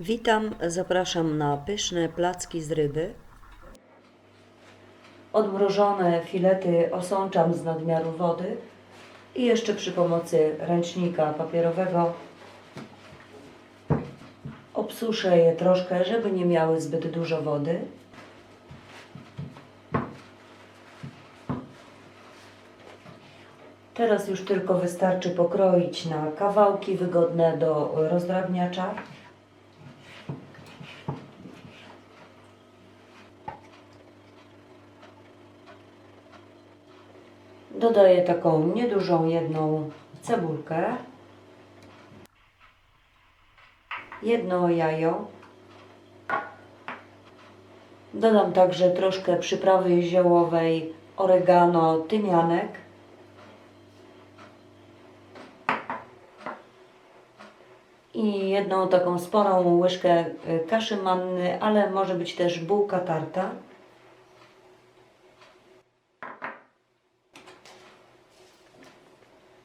Witam, zapraszam na pyszne placki z ryby. Odmrożone filety osączam z nadmiaru wody i jeszcze przy pomocy ręcznika papierowego obsuszę je troszkę, żeby nie miały zbyt dużo wody. Teraz już tylko wystarczy pokroić na kawałki wygodne do rozdrabniacza. Dodaję taką niedużą jedną cebulkę, jedno jajo. Dodam także troszkę przyprawy ziołowej, oregano, tymianek. I jedną taką sporą łyżkę kaszy manny, ale może być też bułka tarta.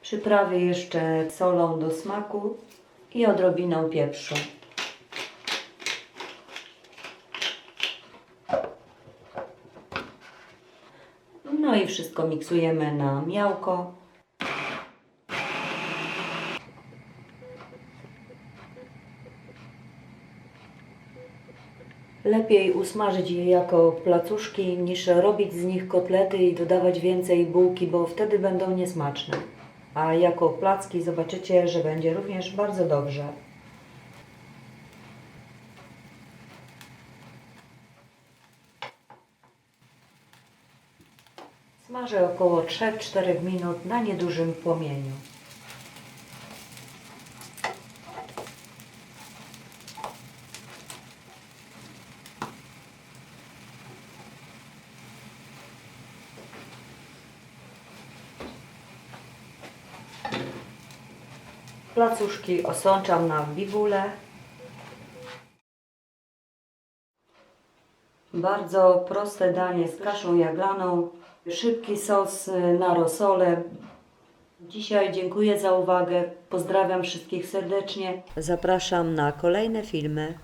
Przyprawię jeszcze solą do smaku i odrobiną pieprzu. No i wszystko miksujemy na miałko. Lepiej usmażyć je jako placuszki niż robić z nich kotlety i dodawać więcej bułki, bo wtedy będą niesmaczne. A jako placki zobaczycie, że będzie również bardzo dobrze. Smażę około 3-4 minut na niedużym płomieniu. Placuszki osączam na biwule. Bardzo proste danie z kaszą jaglaną. Szybki sos na rosole. Dzisiaj dziękuję za uwagę. Pozdrawiam wszystkich serdecznie. Zapraszam na kolejne filmy.